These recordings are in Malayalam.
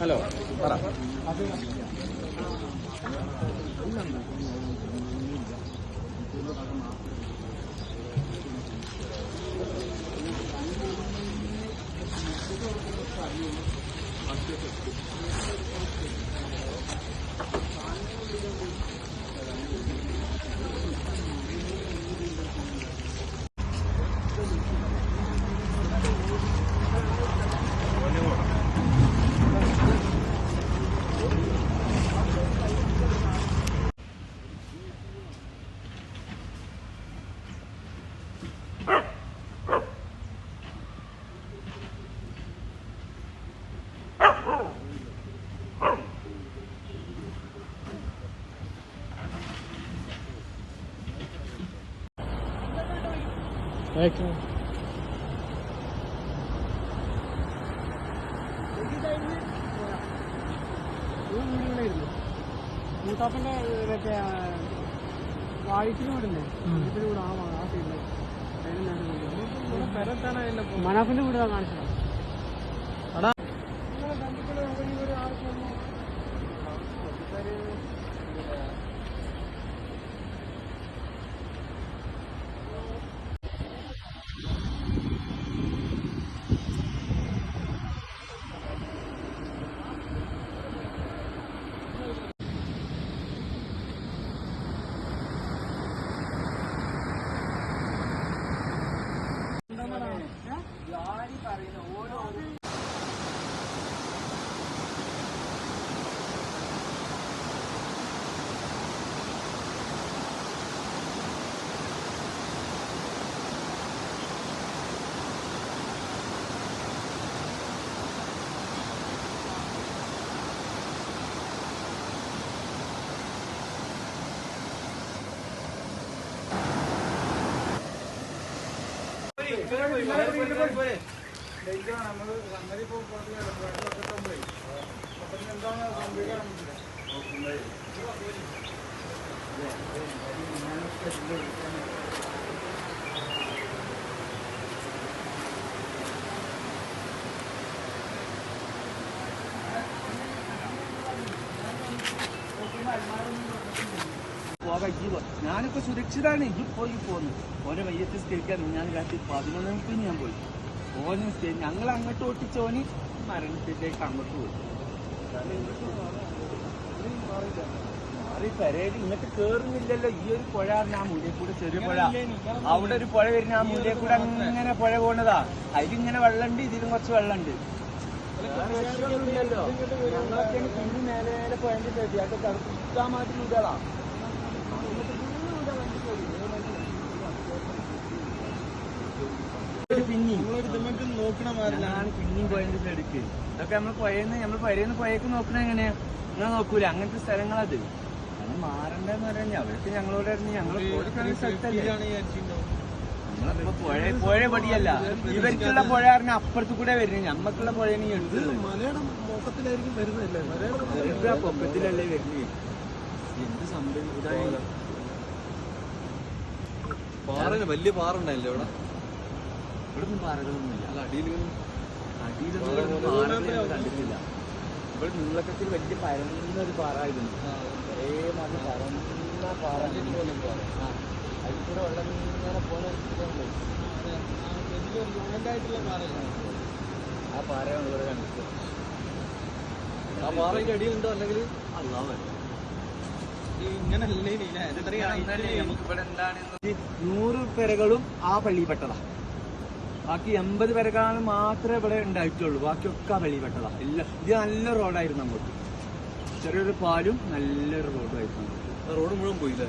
ഹലോ പറ Thank you. అంతే చెప్తున్నాను മൂത്താപ്പന്റെ മറ്റേ വായിച്ചിന് വീടില്ലേ? വീട്ടിൽ കൂടെ ആ സൈഡിൽ മനാഫിന്റെ വീട് കാണിച്ചത്. പോകാം ഈ പോ- ഞാനൊക്കെ സുരക്ഷിതാണ് ഈ പോയി പോന്നു ഓനെ വയ്യത്ത് സ്റ്റേക്കാൻ ഞാൻ രാത്രി പതിനൊന്ന് മണിക്ക് ഞാൻ പോയി. ഓന് സ്റ്റേ ഞങ്ങൾ അങ്ങോട്ട് ഓട്ടിച്ച് ഓന് മരണത്തിലേക്ക് അങ്ങോട്ട് പോയി. മാറി പെരേൽ ഇങ്ങോട്ട് കേറുന്നില്ലല്ലോ. ഈ ഒരു പുഴ ആ മുല്ലേ കൂടെ ചെറിയ പുഴ. അവിടെ ഒരു പുഴ വരുന്ന ആ മുല്ലേ കൂടെ അങ്ങനെ പുഴ പോണതാ. അതിലിങ്ങനെ വെള്ളമുണ്ട് ഇതിലും കുറച്ച് വെള്ളമുണ്ട് ഞങ്ങളൊക്കെ പിന്നെ മേലെ മേലെ പോയതിന്റെ അത് അതൊക്കെ മാറ്റി പിന്നെയും. പോയതിന്റെ സൈഡിക്ക് നമ്മൾ നമ്മൾ നോക്കണ എങ്ങനെയാ? നിങ്ങൾ നോക്കൂല. അങ്ങനത്തെ സ്ഥലങ്ങളത്. അത് മാറണ്ടെന്ന് പറയാൻ അവർക്ക് ഞങ്ങളോട് അറിഞ്ഞ് ഞങ്ങൾ ഓടിക്കുന്ന സ്ഥലത്തല്ലേ. നമ്മളിപ്പോ പുഴ പുഴ പടിയല്ല. ഇവർക്കുള്ള പുഴ പറഞ്ഞ അപ്പുറത്ത് കൂടെ വരുന്നത് ഞമ്മക്കുള്ള പുഴയാണ് ഈ എടുത്തത് പൊക്കത്തിലായിരിക്കും വരുന്നതല്ലേ? പൊക്കത്തിലല്ലേ വരുന്നത് എന്ത് സംഭവിച്ചു പാറ വലിയ പാറ ഉണ്ടായില്ലേ ഇവിടെ ഇവിടെ ഒന്നും പാറകളൊന്നുമില്ല അടിയിലൊന്നും ഞാൻ കണ്ടിട്ടില്ല. ഇവിടെ നീളക്കത്തിൽ വലിയ പരന്ന ഒരു പാറ ആയിരുന്നു. ഒരേ മാതിരി പരന്ന പാറ. അതിൽ കൂടെ വെള്ളം ഇങ്ങനെ പോലെ ആ പാറയാണ് ഇവിടെ കണ്ടിട്ട് ആ പാറയ്ക്ക് അടിയിലുണ്ടോ അല്ലെങ്കിൽ? അല്ലാതെ നൂറ് പെരകളും ആ പള്ളിയിൽപ്പെട്ടതാ ബാക്കി എൺപത് പേരെക്കാളും മാത്രമേ ഇവിടെ ഉണ്ടായിട്ടുള്ളൂ. ബാക്കിയൊക്കെ പള്ളിയിൽപ്പെട്ടതാ ഇല്ല ഇത് നല്ല റോഡായിരുന്നു അങ്ങോട്ട്. ചെറിയൊരു പാലും നല്ലൊരു റോഡുമായിരുന്നു അങ്ങോട്ട്. റോഡ് മുഴുവൻ പോയില്ല?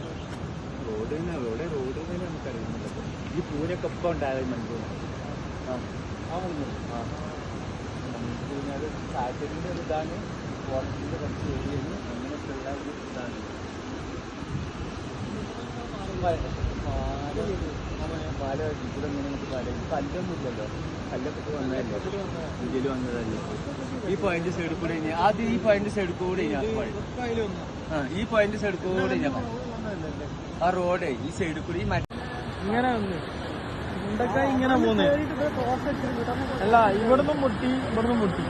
റോഡ് തന്നെ റോഡ് റോഡ് തന്നെ നമുക്കറിയുന്നുണ്ട് ഈ പൂനൊക്കെ ഒപ്പം ഉണ്ടായത് നമുക്ക് ആ ഒരു ഇതാണ്. ഫോറസ്റ്റിന്റെ കുറച്ച് ഏരിയയിൽ അങ്ങനെയൊക്കെയുള്ള ഒരു ഇതാണ്. പാല ഇവിടെ ഇങ്ങനെ നമുക്ക് പാല കല്ലൊന്നും ഇല്ലല്ലോ കല്ലൊക്കെ ഇട്ട് വന്നതല്ലേ ഇതിൽ വന്നതല്ലേ ഈ പോയിന്റ് സൈഡിൽ കൂടെ ഇനി ആദ്യം ഈ പോയിന്റ് സൈഡിൽ കൂടെ ആ ആ ഈ പോയിന്റ് സൈഡിൽ കൂടെ ആ റോഡ് ഈ സൈഡിൽ കൂടി ഈ ഇങ്ങനെ ഇങ്ങനെ പോന്ന്? അല്ല ഇവിടുന്ന് മുട്ടി ഇവിടുന്ന് മുട്ടി.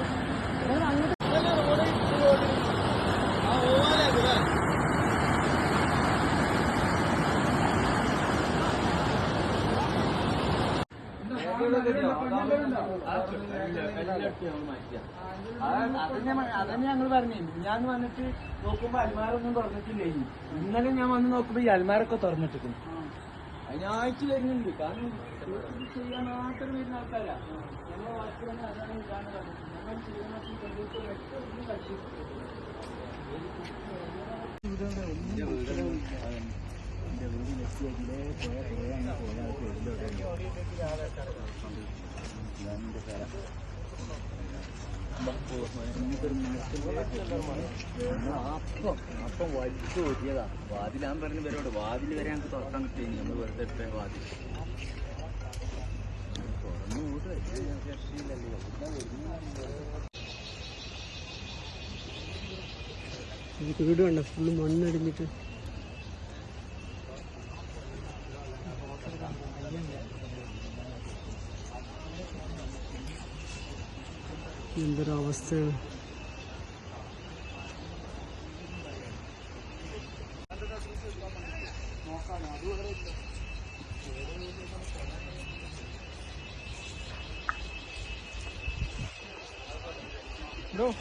അതന്നെ ഞങ്ങൾ പറഞ്ഞു ഞാൻ വന്നിട്ട് നോക്കുമ്പോ അൽമാരൊന്നും തുറന്നിട്ടില്ലേ ഇനി. ഇന്നലെ ഞാൻ വന്ന് നോക്കുമ്പോ ഈ അൽമാരൊക്കെ തുറന്നിട്ടിരിക്കുന്നു അതിനാഴ്ച വരുന്നുണ്ട് കാരണം ചെയ്യാൻ മാത്രം വരുന്ന ആൾക്കാരാ ഞങ്ങൾ അതാണ് ഇതാണ് പറഞ്ഞത് ഞങ്ങൾ ചെയ്യുന്ന അപ്പം വലിച്ചു ഓടിയതാ വാതിലാൻ പറഞ്ഞ പേരോട് വാതിൽ വരെ ഞങ്ങൾക്ക് തുറക്കാൻ കിട്ടിയ നമ്മൾ വെറുതെ ഇട്ടേ വാതിൽ തുറന്നു കൂട്ട് വീട് കണ്ട? ഫുള്ള് മണ്ണടിഞ്ഞിട്ട് goes through. No.